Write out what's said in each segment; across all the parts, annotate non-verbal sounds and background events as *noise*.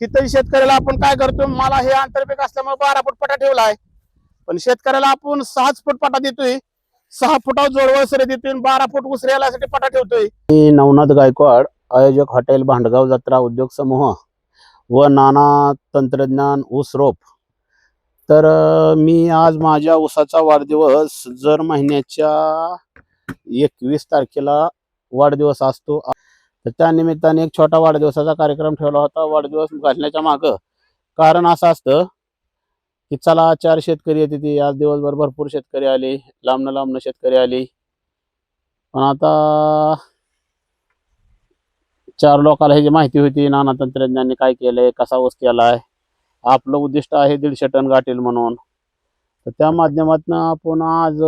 तिथं शेतकऱ्याला आपण काय करतो मला हे आंतरपीक असल्यामुळे बारा फूट पटा आहे. पण शेतकऱ्याला आपण सहाच फूट पटा देतोय. सहा फुटावर जोडवळसरे देतोय बारा फूट उसरे यासाठी पटा ठेवतोय. मी नवनाथ गायकवाड आयोजक हॉटेल भांडगाव जत्रा उद्योग समूह व नाना तंत्रज्ञान ऊसरोप तर मी आज माझ्या ऊसाचा वाढदिवस जर महिन्याच्या एकवीस तारखेला वाढदिवस असतो तर त्या निमित्ताने एक छोटा वाढदिवसाचा कार्यक्रम ठेवला होता. वाढदिवस घालण्याच्या मागं कारण असं असतं की चला चार शेतकरी येते ती आज दिवसभर भरपूर शेतकरी आले. लांबनं लांबनं शेतकरी आली. पण आता चार लोकांना ह्याची माहिती होती नाना तंत्रज्ञांनी काय केलंय कसा ऊस केलाय आपलं उद्दिष्ट आहे दीडशे टन गाठील म्हणून. तर त्या माध्यमातून आपण आज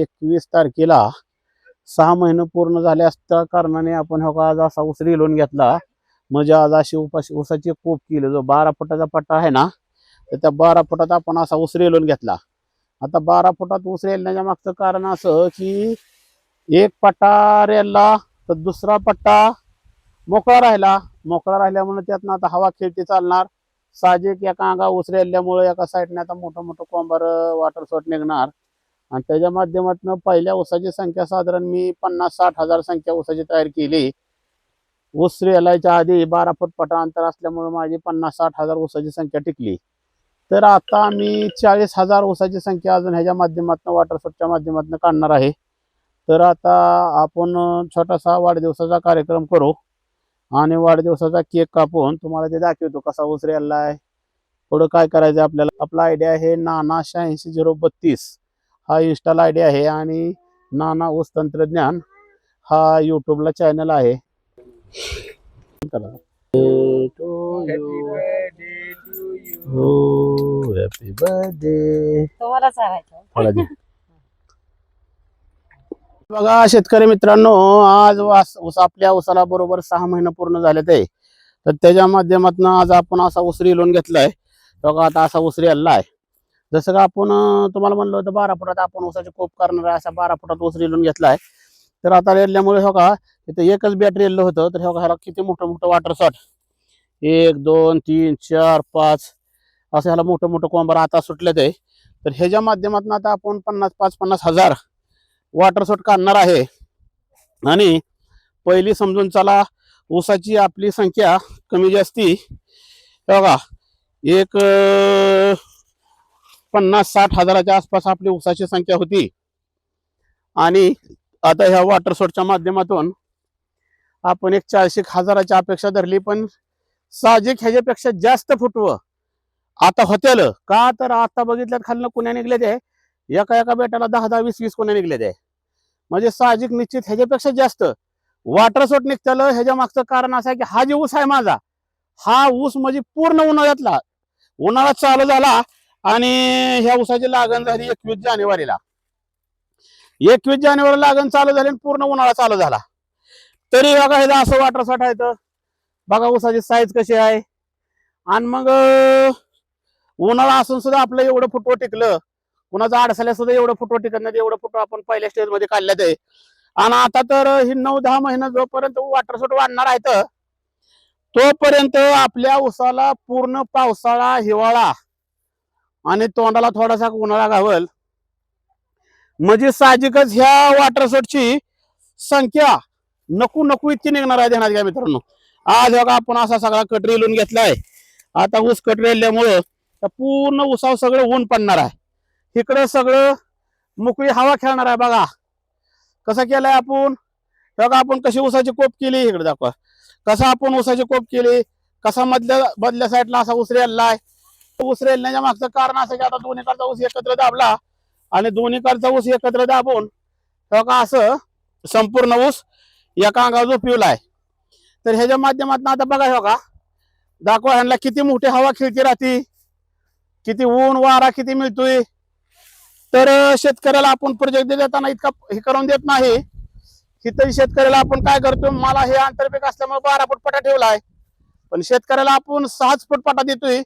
एकवीस तारखेला सहा महिने पूर्ण झाले असत्या कारणाने आपण हो का आज असा ऊस लोन घेतला. म्हणजे आज अशी उपाशी ऊसाची कोप केली. जो बारा फुटाचा पट्टा आहे ना तर त्या बारा फुटात आपण असा ऊस लोन घेतला. आता बारा फुटात ऊस रेलण्याच्या मागचं कारण असं की एक पट्टा रेलला तर दुसरा पट्टा मोकळा राहिला. मोकळा राहिल्यामुळे त्यातनं आता हवा खेळती चालणार. साहजिक एका अंगा ऊस रेलल्यामुळे एका साईडने आता मोठं मोठं कोंबार वॉटर शॉट निघणार. आणि त्याच्या माध्यमातून पहिल्या ऊसाची संख्या साधारण मी पन्नास साठ हजार संख्या ऊसाची तयार केली. ऊस रेलायच्या आधी बारा फूट पटा अंतर असल्यामुळे माझी पन्नास साठ हजार ऊसाची संख्या टिकली. तर आता मी चाळीस हजार ऊसाची संख्या अजून ह्याच्या माध्यमातून वॉटरशॉटच्या माध्यमातून काढणार आहे. तर आता आपण छोटासा वाढदिवसाचा कार्यक्रम करू. आणि वाढदिवसाचा केक कापून तुम्हाला ते दाखवतो कसा ऊस रेलला आहे पुढं काय करायचं आपल्याला? आपला आयडिया आहे नाना शहाऐंशी झिरो बत्तीस. हा इन्स्टाला आयडिया आहे आणि नाना ऊस तंत्रज्ञान हा यूट्यूबला चॅनल आहे. हॅपी बर्थडे दे. *laughs* बघा शेतकरी मित्रांनो आज वास ऊस आपल्या ऊसाला बरोबर सहा महिने पूर्ण झाले ते. तर त्याच्या माध्यमातून आज आपण असा उसरी लोन घेतलाय. बघा आता असा उसरी आलेला आहे. जसं का आपण तुम्हाला म्हणलं होतं बारा फुटात आपण ऊसाचे कोप करणार आहे असा बारा फुटात उसरी घेतला घेतलाय. तर आता रेल्ल्यामुळे हो का इथं एकच बॅटरी रेललं होतं तर हो का ह्याला किती मोठं मोठं वॉटर शॉट एक दोन तीन चार पाच असं ह्याला मोठं मोठं कोंबर आता सुटलं ते. तर ह्याच्या माध्यमातून आता आपण पन्नास पाच पन्नास हजार वॉटर शॉट काढणार आहे. आणि पहिली समजून चला ऊसाची आपली संख्या कमी जास्ती. हो बघा एक पन्नास साठ हजाराच्या आसपास आपली ऊसाची संख्या होती. आणि आता ह्या वॉटर शॉटच्या माध्यमातून आपण एक चारशे हजाराची अपेक्षा धरली पण साहजिक ह्याच्यापेक्षा जास्त फुटवं. आता होतेल. का तर आता बघितल्यात खालनं कुण्या निघले ते एका एका बेटाला दहा दहा वीस वीस कुण्या निघले ते म्हणजे साहजिक निश्चित ह्याच्यापेक्षा जास्त. वॉटर सोट निघतं ह्याच्या मागचं कारण असं आहे की हा जे ऊस आहे माझा हा ऊस म्हणजे पूर्ण उन्हाळ्यातला. उन्हाळा चालू झाला आणि ह्या ऊसाची लागण झाली एकवीस जानेवारीला. एकवीस जानेवारी लागण चालू झाली आणि पूर्ण उन्हाळा चालू झाला. तरी बघा ह्याचं असं वॉटर साठायचं आहे तर. बघा ऊसाची साईज कशी आहे. आणि मग उन्हाळा असून सुद्धा आपलं एवढं फुटवं टिकलं. कुणाचा अडसल्या सुद्धा एवढं फुटवं टिकत नाही एवढं फुटवं आपण पहिल्या स्टेजमध्ये काढल्यात आहे. आणि आता तर ही नऊ दहा महिना जोपर्यंत वॉटर सूट वाढणार आहे तोपर्यंत आपल्या उसाला पूर्ण पावसाळा हिवाळा आणि तोंडाला थोडासा उन्हाळा घावल. म्हणजे साहजिकच ह्या वॉटर सोटची संख्या नको नको इतकी निघणार आहे देणार घ्या मित्रांनो. आज बघा आपण असा सगळा कट रेलून घेतलाय. आता ऊस कट रेलल्यामुळं पूर्ण उसाव सगळं ऊन पडणार आहे. इकडं सगळं मोकळी हवा खेळणार आहे बघा. कसं केलंय आपण? बघा आपण कशी उसाची कोप केली इकडे दाखवा. कसं आपण उसाची कोप केली? कसा मधल्या मधल्या साईडला असा ऊस रेलण्याच्या मागचं कारण असं की आता दोन्ही कडचा ऊस एकत्र दाबला आणि दोन्हीकडचा ऊस एकत्र दाबून का असं संपूर्ण ऊस एका अंगावर झोपिवलाय तर ह्याच्या माध्यमातून आता बघा हे का दाखवा ह्यांना किती मोठी हवा खिळती राहती किती ऊन वारा किती मिळतोय. तर शेतकऱ्याला आपण प्रोजेक्ट देताना इतका हे करून देत नाही. इथं शेतकऱ्याला आपण काय करतो मला हे आंतरपीक असल्यामुळे बारा फूट पटा ठेवलाय. पण शेतकऱ्याला आपण सहाच फूट पटा देतोय.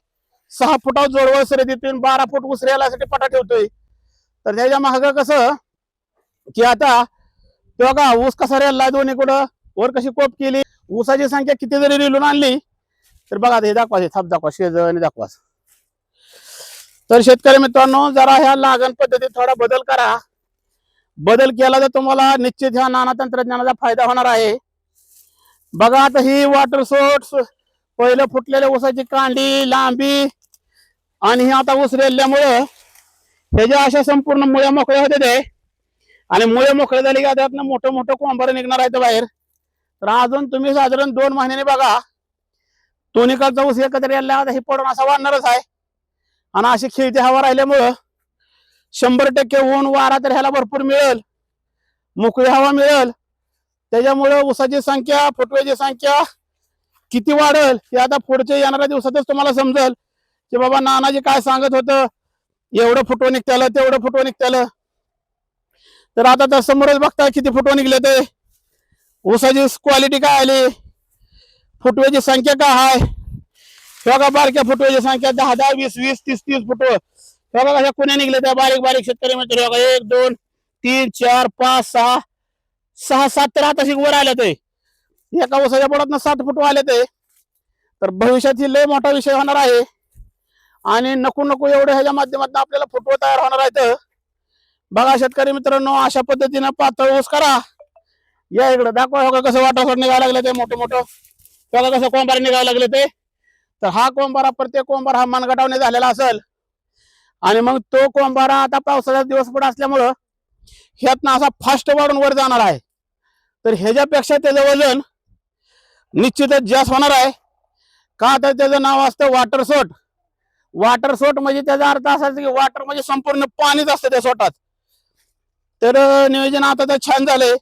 सहा फुटावर जोडवळ सरे बारा फूट ऊस पटा ठेवतोय. तर त्याच्या माग कसं की आता तेव्हा का ऊस कसा रेल्ला दोन्ही कुठं? वर कशी कोप केली? ऊसाची संख्या किती जरी रिलून आणली तर बघा हे दाखवा हे थाप दाखवा शेजण दाखवा. तर शेतकरी मित्रांनो जरा ह्या लागण पद्धतीत थोडा बदल करा. बदल केला तर तुम्हाला निश्चित ह्या नाना तंत्रज्ञानाचा फायदा होणार आहे. बघा आता ही वॉटर सोर्स पहिलं फुटलेल्या ऊसाची कांडी लांबी आणि हे आता उसरेल्यामुळं ह्याच्या अशा संपूर्ण मुळ्या मोकळ्या होते ते. आणि मुळे मोकळे झाले की त्यातनं मोठं मोठं कोंबर निघणार आहे बाहेर. तर अजून तुम्ही साधारण दोन महिन्याने बघा. दोन्ही निकालचा ऊस एकत्र यायला आता हे पडून असा वाढणारच आहे. आणि अशी खेळती हवा राहिल्यामुळं शंभर टक्के ऊन वारा तर ह्याला भरपूर मिळेल. मोकळी हवा मिळेल. त्याच्यामुळं ऊसाची संख्या फुटव्याची संख्या किती वाढल हे आता पुढच्या येणाऱ्या दिवसातच तुम्हाला समजेल. की बाबा नानाजी काय सांगत होतं? एवढं फुटवं निघत्यालं तेवढं फुटवं निघत्यालं. तर आता तर समोरच बघता किती फुटवं निघले ते. ऊसाची क्वालिटी काय आली? फुटव्याची संख्या काय आहे बघा बारक्या फुटव्याची संख्या दहा दहा वीस वीस तीस तीस फोटो. बघा कशा कुण्या निघले त्या बारीक बारीक शेतकरी मित्र? एक दोन तीन चार पाच सहा. सहा सात तर आता वर आले ते. एका ऊसाच्या बोटात सात फुट आले ते. तर भविष्यात ही लय मोठा विषय होणार आहे. आणि नको नको एवढे ह्याच्या माध्यमातून आपल्याला फुटवं तयार होणार आहेत बघा शेतकरी मित्रांनो अशा पद्धतीनं पातळ ऊस करा. या इकडं दाखवा हो का कसं वाटासोट निघायला लागले ते मोठं मोठं. हो बघा कसं कोंबार निघायला लागले ते. तर हा कोंबारा प्रत्येक कोंबार हा मनगटावने झालेला असेल. आणि मग तो कोंबारा आता पावसाचा दिवस पण असल्यामुळं ह्यातनं असा फास्ट वाढून वर जाणार आहे. तर ह्याच्यापेक्षा त्याचं वजन निश्चितच जास्त होणार आहे. का तर त्याचं नाव असतं वॉटर सोट वॉटर सोट म्हणजे त्याचा अर्थ असा की वॉटर म्हणजे संपूर्ण पाणीच असतं त्या सोटात तर नियोजन आता तर छान झालंय.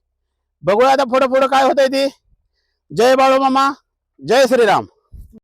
बघूया आता पुढं पुढं काय होतंय ते. जय बाळू मामा जय श्रीराम.